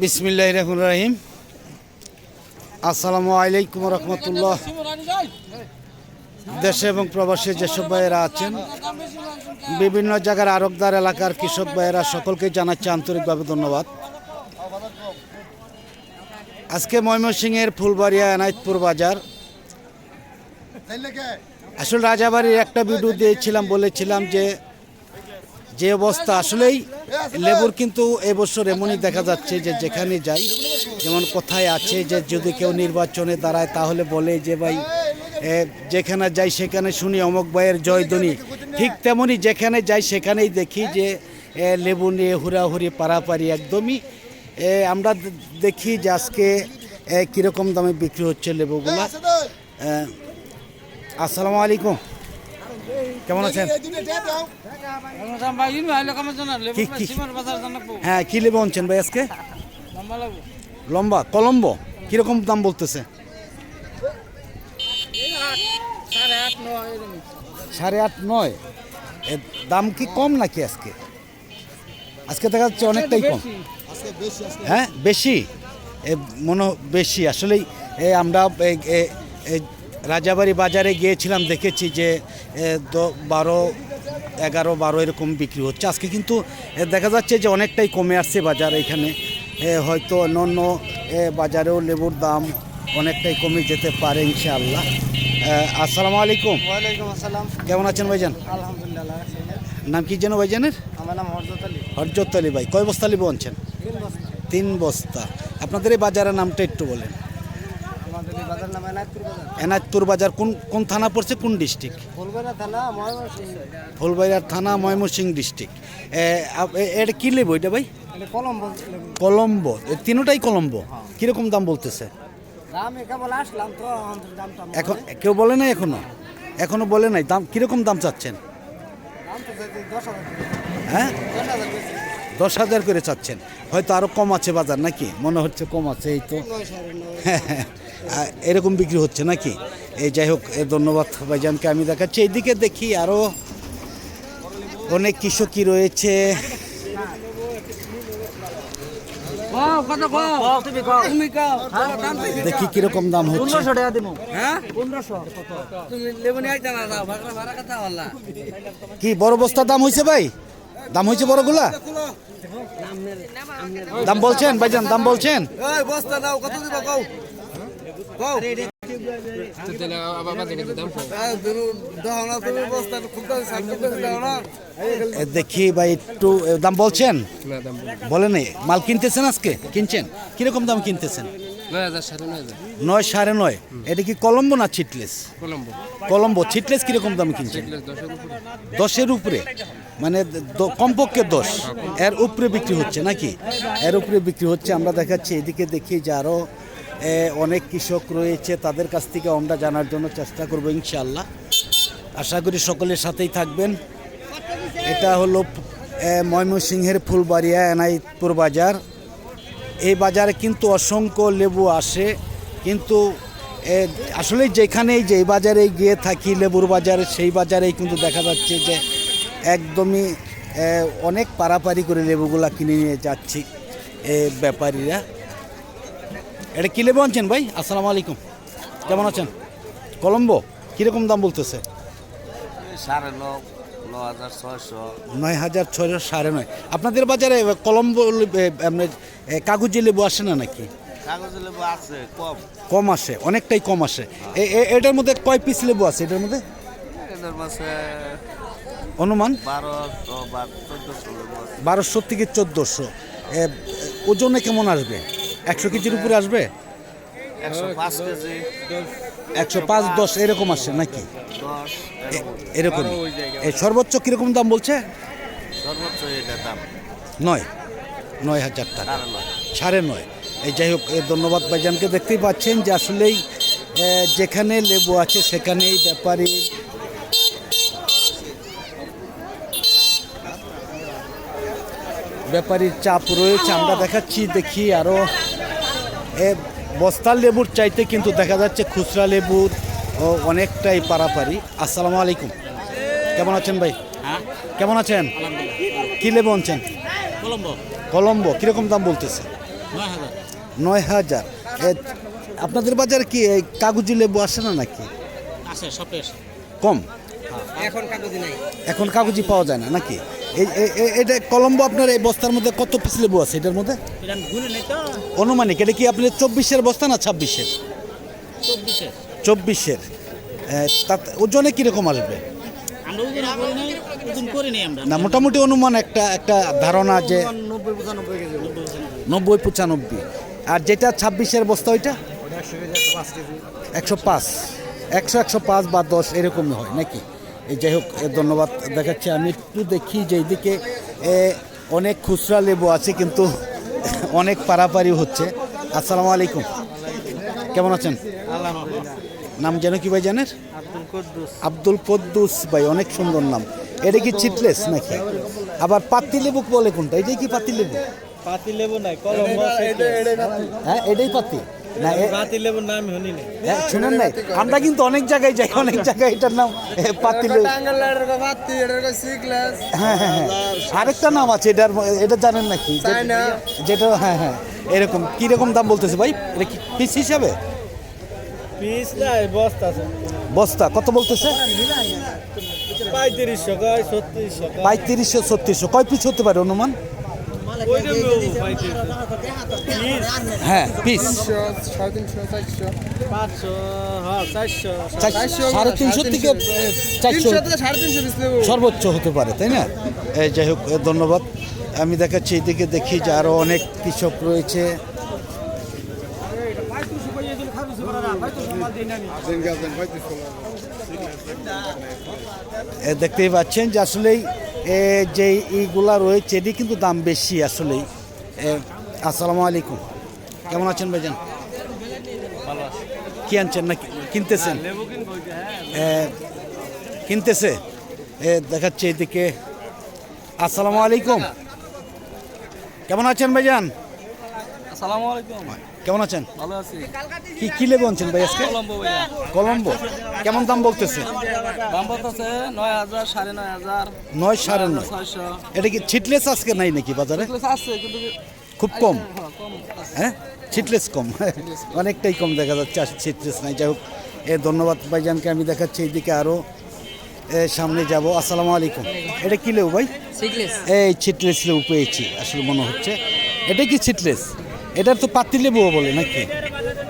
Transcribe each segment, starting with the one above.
বিসমিল্লাহ রহমান রাহিম। আসসালামু আলাইকুম রহমতুল্লাহ। দেশে এবং প্রবাসী যেসব ভাইয়েরা আছেন, বিভিন্ন জায়গার আরবদার এলাকার কৃষক ভাইয়েরা, সকলকে জানাচ্ছি আন্তরিকভাবে ধন্যবাদ। আজকে ময়মনসিংহের ফুলবাড়িয়া এনায়তপুর বাজার। আসলে রাজাবাড়ির একটা ভিডিও দিয়েছিলাম, বলেছিলাম যে যে অবস্থা আসলেই লেবুর কিন্তু এবছর এমনই দেখা যাচ্ছে যে যেখানে যাই, যেমন কোথায় আছে যে যদি কেউ নির্বাচনে দাঁড়ায় তাহলে বলে যে ভাই যেখানে যাই সেখানে শুনি অমক ভাইয়ের জয়ধ্বনি ঠিক তেমনই যেখানে যাই সেখানেই দেখি যে লেবু নিয়ে হুড়াহুড়ি, পারাপারি একদমই। আমরা দেখি যে আজকে কীরকম দামে বিক্রি হচ্ছে লেবুগুলা। আসসালামু আলাইকুম। কেমন আছেন? হ্যাঁ কি লেবু আনছেন ভাই আজকে? লম্বা কলম্বো? কীরকম দাম বলতেছে? সাড়ে আট নয়। এর দাম কি কম নাকি আজকে? আজকে দেখা যাচ্ছে অনেকটাই কম। হ্যাঁ বেশি? এ মনে বেশি। আসলেই এ আমরা রাজাবাড়ি বাজারে গিয়েছিলাম দেখেছি যে বারো এগারো বারো এরকম বিক্রি হচ্ছে। আজকে কিন্তু দেখা যাচ্ছে যে অনেকটাই কমে আসছে বাজার এখানে। হয়তো অন্য বাজারেও লেবুর দাম অনেকটাই কমে যেতে পারে ইনশাআল্লাহ। আসসালামু আলাইকুম। ওয়ালাইকুম আসসালাম। কেমন আছেন ভাইজান? আলহামদুলিল্লাহ নাম কি যেন ভাইজানের? আমার নাম হরজত আলী। হরজত আলী ভাই কয় বস্তা লেবু আনছেন? তিন বস্তা। আপনাদের এই বাজারের নামটা একটু বলেন আমাদের এই বাজার নাম এনায়তপুর বাজার। কোন কোন থানা পড়ছে? কোন ডিস্ট্রিক্ট ফুলবেড়া থানা ময়মনসিং ডিস্ট্রিক্ট এটা কি লেবু এটা ভাই? কলম্বো তিনোটাই কলম্বো? কীরকম দাম বলতেছে? এখন কেউ বলে নাই এখনও? এখনও বলে নাই। দাম কীরকম দাম চাচ্ছেন। হ্যাঁ? দশ হাজার করে চাচ্ছেন। হয়তো আরও কম আছে বাজার নাকি? মনে হচ্ছে কম আছে এই তো। এরকম বিক্রি হচ্ছে নাকি? এই যাই হোক এ ধন্যবাদ ভাইজানকে আমি দেখাচ্ছি। এইদিকে দেখি আরও অনেক কৃষকই রয়েছে। দেখি কীরকম দাম হচ্ছে। পনেরোশো টাকা দিব হ্যাঁ? কি বড় বস্তার দাম হয়েছে ভাই? দাম হয়েছে বড়গুলা? দাম বলছেন ভাইজান দাম বলছেন। দেখি ভাই একটু দাম বলছেন? বলেন মাল কিনতেছেন আজকে? কিনছেন? কীরকম দাম কিনতেছেন? নয় সাড়ে নয়। হাজার নয় সাড়ে নয় এটা কি কলম্বো না চিটলেস কলম্বো। কলম্বো চিটলেস কীরকম দাম কিনছেন? দশের উপরে। মানে কমপক্ষে দশ। এর উপরে বিক্রি হচ্ছে নাকি? এর উপরে বিক্রি হচ্ছে। আমরা দেখাচ্ছি, এদিকে দেখি যে আরও অনেক কৃষক রয়েছে। তাদের কাছ থেকে আমরা জানার জন্য চেষ্টা করব ইনশাআল্লাহ। আশা করি সকলের সাথেই থাকবেন। এটা হলো ময়মনসিংহের ফুলবাড়িয়া এনাইতপুর বাজার। এই বাজারে কিন্তু অসংখ্য লেবু আসে। কিন্তু আসলে যেখানেই যে বাজারে গিয়ে থাকি, লেবুর বাজারে, সেই বাজারেই কিন্তু দেখা যাচ্ছে যে একদমই অনেক পারাপারি করে লেবুগুলা কিনে নিয়ে যাচ্ছি এ, ব্যাপারীরা। এটা কী লেবু আনছেন ভাই? আসসালামু আলাইকুম। কেমন আছেন? কলম্বো কীরকম দাম বলতেছে? সাড়ে নয় হাজার ছয়শো সাড়ে নয়। আপনাদের বাজারে কলম্বো আপনার কাগজি লেবু আসে না নাকি? কম। আসে অনেকটাই কম আসে। এটার মধ্যে কয় পিস লেবু আছে এটার মধ্যে অনুমান? বারোশো থেকে চোদ্দোশো। ওজনে কেমন আসবে? একশো কেজির উপরে আসবে? একশো পাঁচ দশ এরকম আসে নাকি? এরকম। এই সর্বোচ্চ কীরকম দাম বলছে? দাম। নয়। নয় হাজার টাকা। সাড়ে নয়। এই যাই হোক ধন্যবাদ ভাইজানকে। দেখতেই পাচ্ছেন যে আসলেই যেখানে লেবু আছে সেখানেই ব্যাপারী ব্যাপারীর চাপ রয়েছে আমরা দেখাচ্ছি দেখি আরও এ বস্তার লেবুর চাইতে কিন্তু দেখা যাচ্ছে খুচরা লেবুর ও অনেকটাই পারাপারি। আসসালামু আলাইকুম। কেমন আছেন ভাই? কেমন আছেন? কি লেবু আনছেন? কলম্বো। কলম্বো কীরকম দাম বলতেছে? নয় হাজার। এ, আপনাদের বাজারে কি এই কাগজি লেবু আসে না নাকি? আছে কম? এখন কাগজি নাই। এখন কাগজি পাওয়া যায় না নাকি? এটা কলম্বো আপনার এই বস্তার মধ্যে কত পিস লেবু আছে? এটার মধ্যে? অনুমানিক এটা কি আপনি চব্বিশের বস্তা না ছাব্বিশের? চব্বিশের। তাতে ওজনে কীরকম আসবে? না মোটামুটি অনুমান একটা একটা ধারণা যে নব্বই পঁচানব্বই আর যেটা ছাব্বিশের বস্তা ওইটা? একশো পাঁচ। একশো একশো পাঁচ বা দশ এরকমই হয় নাকি? যাই হোক ধন্যবাদ দেখাচ্ছি। আমি একটু দেখি যে এইদিকে এ, অনেক খুচরা লেবু আছে কিন্তু অনেক পারাপারি হচ্ছে। আসসালামু আলাইকুম। কেমন আছেন? নাম যেন কি ভাই জানেন আব্দুল কুদ্দুস ভাই অনেক সুন্দর নাম। এটা কি চিটলেস নাকি? আবার পাতি লেবু বলে কোনটা? এটাই কি পাতি লেবু? পাতি লেবু নাই হ্যাঁ এটাই পাতি। না পাতি লেবুর নাম শুনি নাই। হ্যাঁ, শুনেন নাই? আমরা কিন্তু অনেক জায়গায় যাই অনেক জায়গায় এটার নাম পাতি লেবু হ্যাঁ হ্যাঁ হ্যাঁ। আরেকটা নাম আছে এটার এটা জানেন নাকি? যেটা হ্যাঁ হ্যাঁ। এরকম কীরকম দাম বলতেছে ভাই? এটা কি পিস হিসাবে? পিস বস্তা আছে। বস্তা কত বলতেছে? পঁয়ত্রিশশো ছত্রিশশো পঁয়ত্রিশশো ছত্রিশশো। কয় পিস হতে পারে অনুমান? হ্যাঁ পিস সাড়ে তিনশো চারশো হ্যাঁ সাড়ে তিনশো থেকে চারশো। সর্বোচ্চ হতে পারে তাই না? এই যাই হোক ধন্যবাদ। আমি দেখাচ্ছি এইদিকে দেখি যে আরও অনেক কৃষক রয়েছে। দেখতেই পাচ্ছেন যে আসলেই যে এইগুলা রয়েছে এটি কিন্তু দাম বেশি আসলেই এ, আসসালামু আলাইকুম। কেমন আছেন ভাইজান? কি আনছেন না কিনতেছেন? কিনতেছে? দেখাচ্ছে এদিকে। আসসালামু আলাইকুম। কেমন আছেন ভাইজান? আসসালামু আলাইকুম। কেমন আছেন? ভালো আছি। কি কি লেবু আনছেন ভাই আজকে? কলম্বো ভাইয়া। কলম্বো। কেমন দাম বলতেছে? দাম বলতেছে নয় হাজার সাড়ে নয় হাজার। নয় সাড়ে নয়। এটা কি ছিটলেস আজকে নাই নাকি বাজারে? আছে কিন্তু খুব কম। হ্যাঁ, কম হ্যাঁ? ছিটলেস কম। অনেকটাই কম দেখা যাচ্ছে ছিটলেস নাই। যাই হোক এ ধন্যবাদ ভাইজানকে। আমি দেখাচ্ছি এইদিকে আরও সামনে যাব। আসসালামু আলাইকুম। এটা কি লেবু ভাই? এই ছিটলেস লেবু পেয়েছি আসলে মনে হচ্ছে। এটা কি ছিটলেস এটার তো পাতি লেবুও বলে নাকি?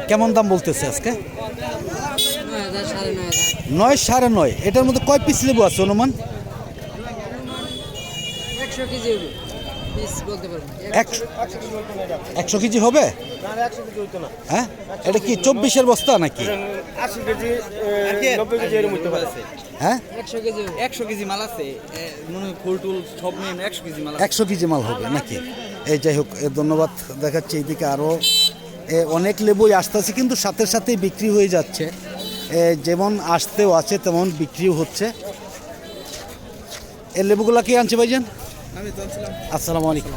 কেমন দাম বলতেছে আজকে? নয় সাড়ে নয়। এটার মধ্যে কয় পিস লেবু আছে অনুমান? একশো কেজি হবে। হ্যাঁ? এটা কি চব্বিশের বস্তা নাকি? হ্যাঁ? একশো কেজি একশো কেজি মাল আছে। এ, ফুল টুল সব একশো কেজি মাল আছে। একশো কেজি মাল হবে নাকি? এই যাই হোক এ ধন্যবাদ দেখাচ্ছে এইদিকে আরও। অনেক লেবুই আসতেছে কিন্তু সাথে সাথেই বিক্রি হয়ে যাচ্ছে। এ, যেমন আসতেও আছে তেমন বিক্রিও হচ্ছে। এই লেবুগুলা কে আনছে ভাইজান? আসসালামু আলাইকুম।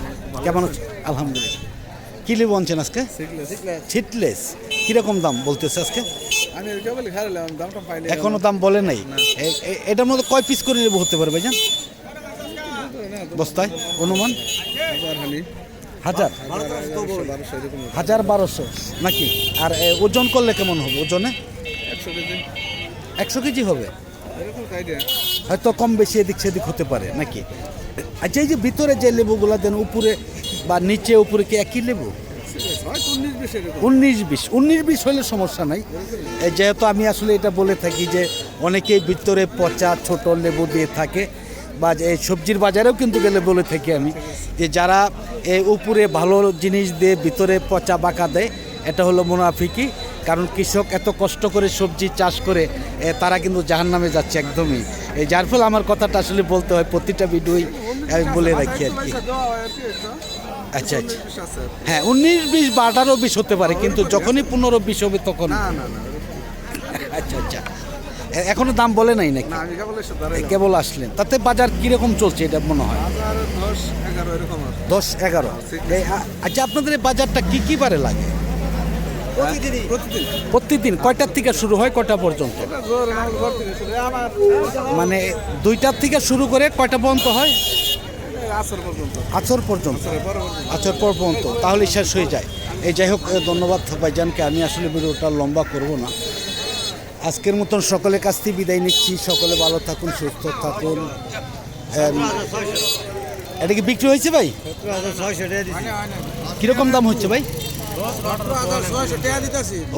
কেমন আলহামদুলিল্লাহ। কি লেবু আনছেন আজকে? ছিটলেস কীরকম দাম বলতেছে আজকে? এখনও দাম বলে নাই। এটার মধ্যে কয় পিস করে লেবু হতে পারে ভাইজান? বস্তায় অনুমান? হাজার। বারোশো হাজার বারোশো। নাকি? আর ওজন করলে কেমন হবে ওজনে? একশো কেজি। একশো কেজি হবে? হয়তো কম বেশি এদিক সেদিক হতে পারে নাকি? আচ্ছা এই যে ভিতরে যে লেবুগুলা দেন উপরে বা নিচে উপরে কি একই লেবু? উনিশ বিশ উনিশ বিশ। হলে সমস্যা নাই। যেহেতু আমি আসলে এটা বলে থাকি যে অনেকেই ভিতরে পচা ছোট লেবু দিয়ে থাকে বা এই সবজির বাজারেও কিন্তু গেলে বলে থাকি আমি যে যারা এ, উপরে ভালো জিনিস দিয়ে ভিতরে পচা বাঁকা দেয় এটা হলো মুনাফিকি। কারণ কৃষক এত কষ্ট করে সবজি চাষ করে তারা কিন্তু জাহান নামে যাচ্ছে একদমই। এই যার ফলে আমার কথাটা আসলে বলতে হয় প্রতিটা ভিডিওই আমি বলে রাখি আর কি। আচ্ছা আচ্ছা। হ্যাঁ উনিশ বিশ বা আঠারো বিশ হতে পারে কিন্তু যখনই পনেরো বিশ হবে তখন। আচ্ছা আচ্ছা। এখনও দাম বলে নাই নাকি? না আমি কেবল এসে এ, কেবল আসলেন। তাতে বাজার কীরকম চলছে এটা মনে হয়? দশ এগারো এরকম দশ এগারো। এই, আচ্ছা আপনাদের এই বাজারটা কি কি বারে লাগে? প্রতিদিন। কয়টার থেকে শুরু হয় কয়টা পর্যন্ত? মানে দুইটার থেকে শুরু করে কয়টা পর্যন্ত হয়? আচর পর্যন্ত। পর্যন্ত। আচর পর পর্যন্ত। তাহলে শেষ হয়ে যায়। এই যাই হোক ধন্যবাদ ভাইজানকে। আমি আসলে ভিডিওটা লম্বা করব না। আজকের মতন সকলের কাছ থেকে বিদায় নিচ্ছি। সকলে ভালো থাকুন, সুস্থ থাকুন। এটা কি বিক্রি হয়েছে ভাই? কীরকম দাম হচ্ছে ভাই?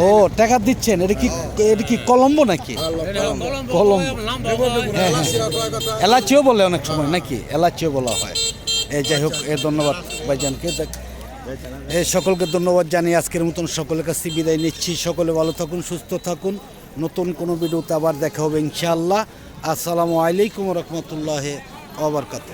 ও, টাকা দিচ্ছেন। এটা কি এটা কি কলম্বো নাকি? হ্যাঁ হ্যাঁ। এলাচিও বলে অনেক সময় নাকি? এলাচিও বলা হয়। এই যাই হোক, এ ধন্যবাদ ভাইজানকে। সকলকে ধন্যবাদ জানিয়ে আজকের মতন সকলের কাছে বিদায় নিচ্ছি। সকলে ভালো থাকুন, সুস্থ থাকুন। নতুন কোনো ভিডিওতে আবার দেখা হবে ইনশাআল্লাহ। আসসালামু আলাইকুম রহমতুল্লাহ আবরকাত